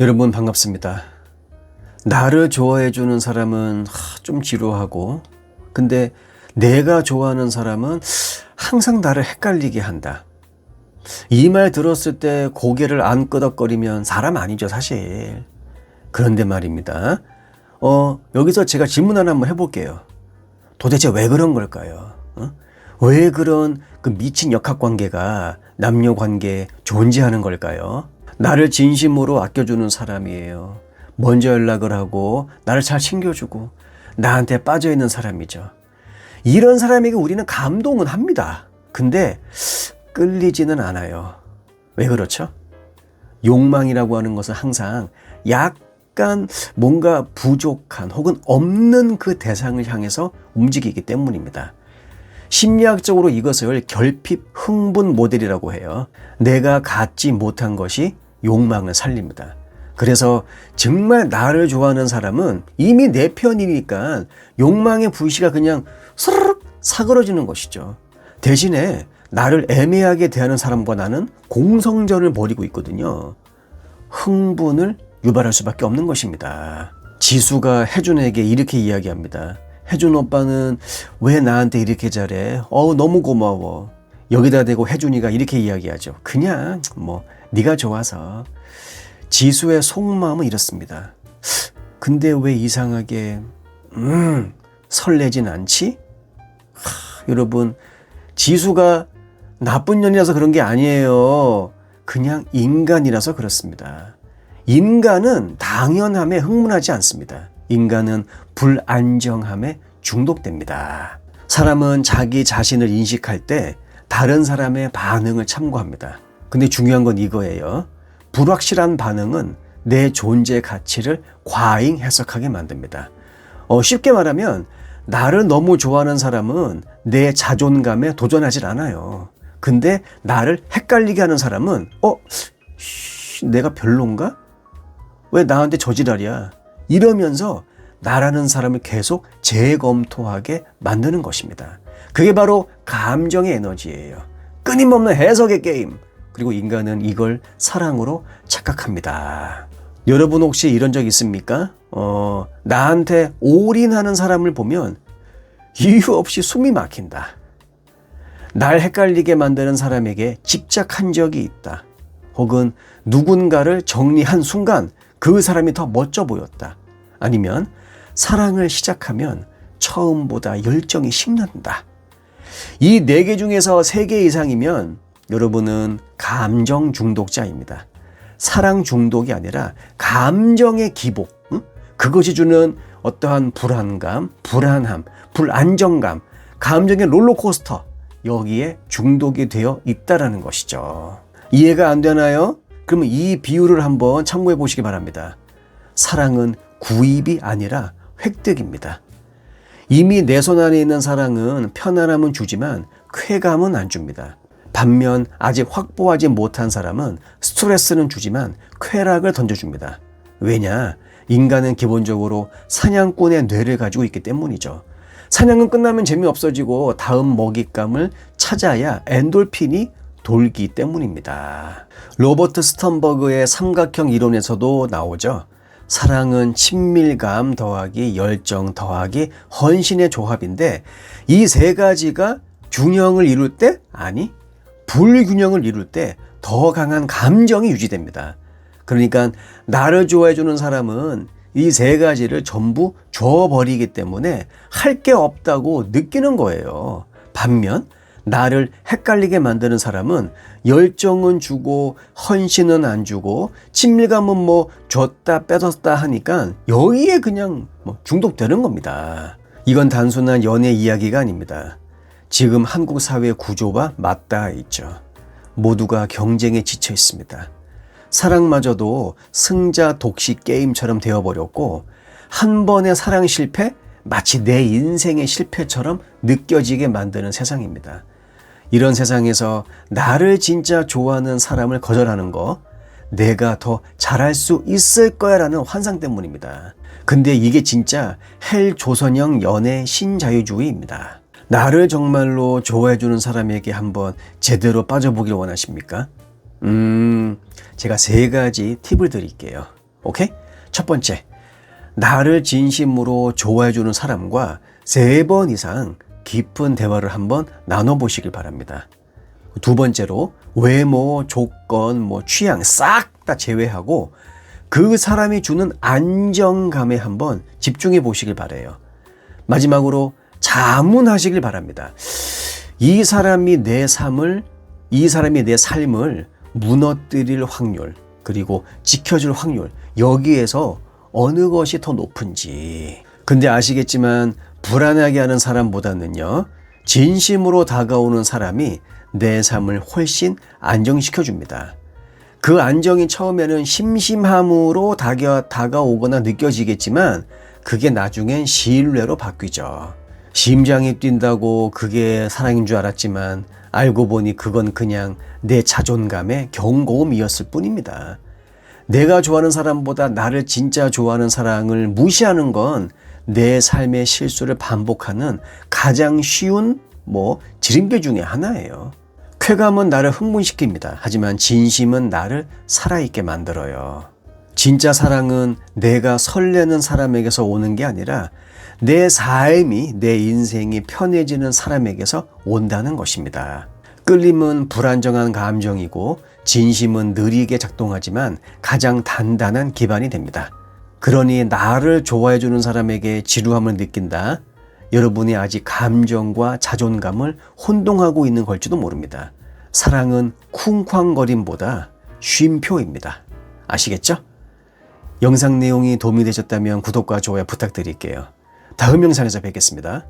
여러분 반갑습니다. 나를 좋아해 주는 사람은 하, 좀 지루하고, 근데 내가 좋아하는 사람은 항상 나를 헷갈리게 한다. 이 말 들었을 때 고개를 안 끄덕거리면 사람 아니죠, 사실. 그런데 말입니다. 어, 여기서 제가 질문 하나 한번 해볼게요. 도대체 왜 그런 걸까요? 어? 왜 그런 그 미친 역학 관계가 남녀 관계에 존재하는 걸까요? 나를 진심으로 아껴주는 사람이에요. 먼저 연락을 하고 나를 잘 챙겨주고 나한테 빠져 있는 사람이죠. 이런 사람에게 우리는 감동은 합니다. 근데 끌리지는 않아요. 왜 그렇죠? 욕망이라고 하는 것은 항상 약간 뭔가 부족한 혹은 없는 그 대상을 향해서 움직이기 때문입니다. 심리학적으로 이것을 결핍 흥분 모델이라고 해요. 내가 갖지 못한 것이 욕망을 살립니다. 그래서 정말 나를 좋아하는 사람은 이미 내 편이니까 욕망의 불씨가 그냥 스르륵 사그러지는 것이죠. 대신에 나를 애매하게 대하는 사람과 나는 공성전을 벌이고 있거든요. 흥분을 유발할 수밖에 없는 것입니다. 지수가 혜준에게 이렇게 이야기합니다. 혜준 오빠는 왜 나한테 이렇게 잘해? 어우 너무 고마워. 여기다 대고 혜준이가 이렇게 이야기하죠. 그냥 뭐 네가 좋아서. 지수의 속마음은 이렇습니다. 근데 왜 이상하게 음 설레진 않지? 하, 여러분 지수가 나쁜 년이라서 그런 게 아니에요. 그냥 인간이라서 그렇습니다. 인간은 당연함에 흥분하지 않습니다. 인간은 불안정함에 중독됩니다. 사람은 자기 자신을 인식할 때 다른 사람의 반응을 참고합니다. 근데 중요한 건 이거예요. 불확실한 반응은 내 존재 가치를 과잉 해석하게 만듭니다. 어, 쉽게 말하면 나를 너무 좋아하는 사람은 내 자존감에 도전하질 않아요. 근데 나를 헷갈리게 하는 사람은 어? 쉬, 내가 별론가? 왜 나한테 저지랄이야? 이러면서 나라는 사람을 계속 재검토하게 만드는 것입니다. 그게 바로 감정의 에너지예요. 끊임없는 해석의 게임. 그리고 인간은 이걸 사랑으로 착각합니다. 여러분 혹시 이런 적 있습니까? 어, 나한테 올인하는 사람을 보면 이유 없이 숨이 막힌다. 날 헷갈리게 만드는 사람에게 집착한 적이 있다. 혹은 누군가를 정리한 순간 그 사람이 더 멋져 보였다. 아니면 사랑을 시작하면 처음보다 열정이 식는다. 이 네 개 중에서 세 개 이상이면 여러분은 감정 중독자입니다. 사랑 중독이 아니라 감정의 기복, 응? 그것이 주는 어떠한 불안감, 불안함, 불안정감, 감정의 롤러코스터, 여기에 중독이 되어 있다라는 것이죠. 이해가 안 되나요? 그러면 이 비유를 한번 참고해 보시기 바랍니다. 사랑은 구입이 아니라 획득입니다. 이미 내 손 안에 있는 사랑은 편안함은 주지만 쾌감은 안 줍니다. 반면 아직 확보하지 못한 사람은 스트레스는 주지만 쾌락을 던져줍니다. 왜냐? 인간은 기본적으로 사냥꾼의 뇌를 가지고 있기 때문이죠. 사냥은 끝나면 재미없어지고 다음 먹잇감을 찾아야 엔돌핀이 돌기 때문입니다. 로버트 스턴버그의 삼각형 이론에서도 나오죠. 사랑은 친밀감 더하기 열정 더하기 헌신의 조합인데 이 세 가지가 균형을 이룰 때 아니 불균형을 이룰 때 더 강한 감정이 유지됩니다. 그러니까 나를 좋아해 주는 사람은 이 세 가지를 전부 줘버리기 때문에 할 게 없다고 느끼는 거예요. 반면 나를 헷갈리게 만드는 사람은 열정은 주고 헌신은 안 주고 친밀감은 뭐 줬다 뺏었다 하니까 여기에 그냥 뭐 중독되는 겁니다. 이건 단순한 연애 이야기가 아닙니다. 지금 한국 사회 구조와 맞닿아 있죠. 모두가 경쟁에 지쳐 있습니다. 사랑마저도 승자 독식 게임처럼 되어버렸고 한 번의 사랑 실패 마치 내 인생의 실패처럼 느껴지게 만드는 세상입니다. 이런 세상에서 나를 진짜 좋아하는 사람을 거절하는 거 내가 더 잘할 수 있을 거야 라는 환상 때문입니다. 근데 이게 진짜 헬 조선형 연애 신자유주의입니다. 나를 정말로 좋아해주는 사람에게 한번 제대로 빠져보길 원하십니까? 음, 제가 세 가지 팁을 드릴게요. 오케이? 첫 번째, 나를 진심으로 좋아해주는 사람과 세 번 이상 깊은 대화를 한번 나눠보시길 바랍니다. 두 번째로 외모, 조건, 뭐 취향 싹 다 제외하고 그 사람이 주는 안정감에 한번 집중해 보시길 바래요. 마지막으로 자문하시길 바랍니다. 이 사람이 내 삶을 이 사람이 내 삶을 무너뜨릴 확률 그리고 지켜줄 확률 여기에서 어느 것이 더 높은지. 근데 아시겠지만 불안하게 하는 사람보다는요. 진심으로 다가오는 사람이 내 삶을 훨씬 안정시켜 줍니다. 그 안정이 처음에는 심심함으로 다가, 다가오거나 느껴지겠지만 그게 나중엔 신뢰로 바뀌죠. 심장이 뛴다고 그게 사랑인 줄 알았지만 알고 보니 그건 그냥 내 자존감의 경고음이었을 뿐입니다. 내가 좋아하는 사람보다 나를 진짜 좋아하는 사랑을 무시하는 건 내 삶의 실수를 반복하는 가장 쉬운 뭐 지름길 중에 하나예요. 쾌감은 나를 흥분시킵니다. 하지만 진심은 나를 살아있게 만들어요. 진짜 사랑은 내가 설레는 사람에게서 오는 게 아니라 내 삶이, 내 인생이 편해지는 사람에게서 온다는 것입니다. 끌림은 불안정한 감정이고 진심은 느리게 작동하지만 가장 단단한 기반이 됩니다. 그러니 나를 좋아해 주는 사람에게 지루함을 느낀다. 여러분이 아직 감정과 자존감을 혼동하고 있는 걸지도 모릅니다. 사랑은 쿵쾅거림보다 쉼표입니다. 아시겠죠? 영상 내용이 도움이 되셨다면 구독과 좋아요 부탁드릴게요. 다음 영상에서 뵙겠습니다.